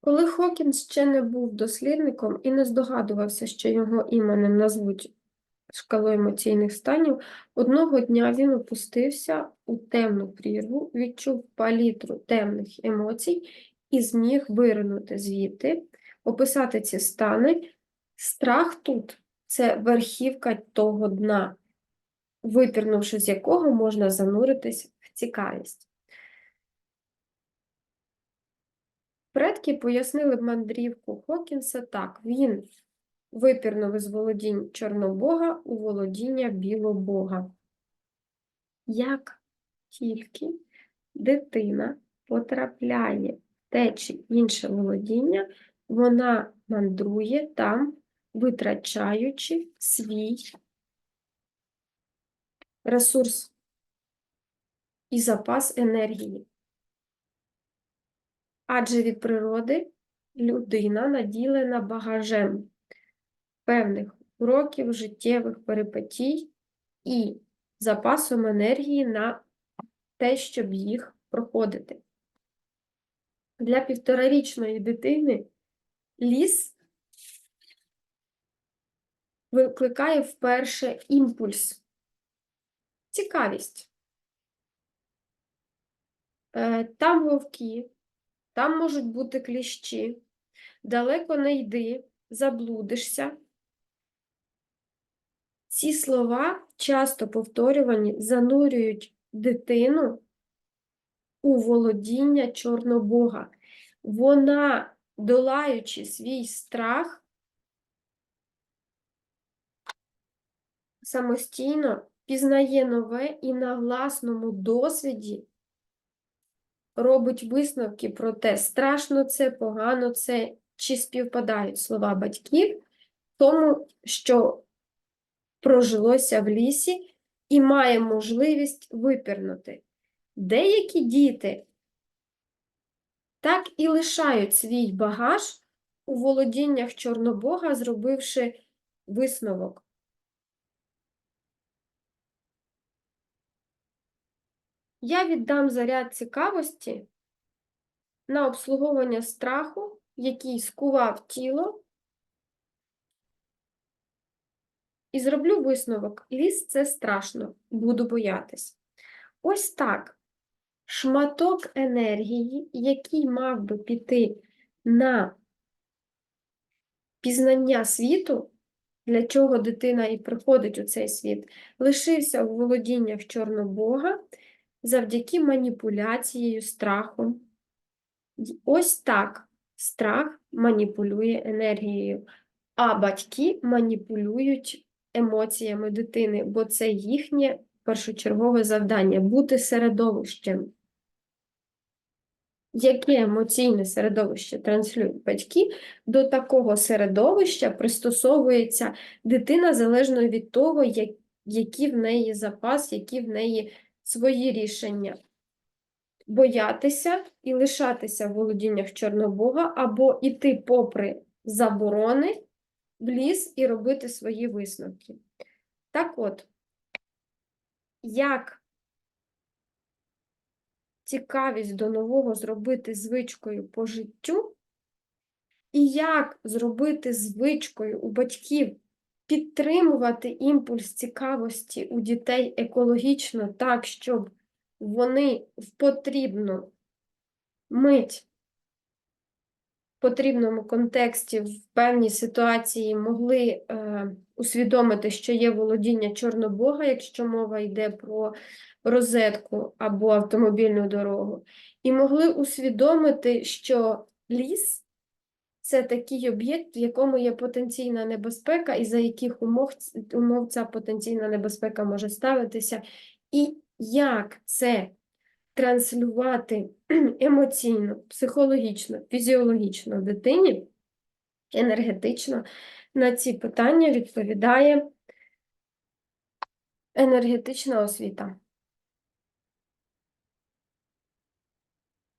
Коли Хокінс ще не був дослідником і не здогадувався, що його іменем назвуть шкалою емоційних станів, одного дня він опустився у темну прірву, відчув палітру темних емоцій і зміг виринути звідти, описати ці стани. Страх тут це верхівка того дна, випірнувши з якого можна зануритись в цікавість. Предки пояснили мандрівку Хокінса так: він випірнув із володінь Чорнобога у володіння Білобога. Як тільки дитина потрапляє в те чи інше володіння, вона мандрує там, витрачаючи свій ресурс і запас енергії. Адже від природи людина наділена багажем певних уроків, життєвих перипетій і запасом енергії на те, щоб їх проходити. Для півторарічної дитини ліс викликає вперше імпульс, цікавість. Е, Там вовки, там можуть бути кліщі, далеко не йди, заблудишся. Ці слова, часто повторювані, занурюють дитину у володіння Чорнобога. Вона, долаючи свій страх, самостійно пізнає нове і на власному досвіді робить висновки про те, страшно це, погано це, чи співпадають слова батьків, тому що прожилося в лісі і має можливість випірнути. Деякі діти так і лишають свій багаж у володіннях Чорнобога, зробивши висновок. Я віддам заряд цікавості на обслуговування страху, який скував тіло, і зроблю висновок. Ліс це страшно, буду боятись. Ось так. Шматок енергії, який мав би піти на пізнання світу, для чого дитина і приходить у цей світ, лишився у володіннях Чорнобога завдяки маніпуляцією страхом. Ось так страх маніпулює енергією, а батьки маніпулюють емоціями дитини, бо це їхнє першочергове завдання бути середовищем. Яке емоційне середовище транслюють батьки, до такого середовища пристосовується дитина залежно від того, як- які в неї запас, які в неї свої рішення. Боятися і лишатися в володіннях Чорнобога, або іти попри заборони в ліс і робити свої висновки. Так от, як цікавість до нового зробити звичкою по життю, і як зробити звичкою у батьків підтримувати імпульс цікавості у дітей екологічно так, щоб вони в потрібну мить, в потрібному контексті, в певній ситуації могли е, усвідомити, що є володіння Чорнобога, якщо мова йде про розетку або автомобільну дорогу, і могли усвідомити, що ліс це такий об'єкт, в якому є потенційна небезпека, і за яких умов, умов ця потенційна небезпека може ставитися, і як це транслювати емоційно, психологічно, фізіологічно дитині, енергетично на ці питання відповідає енергетична освіта.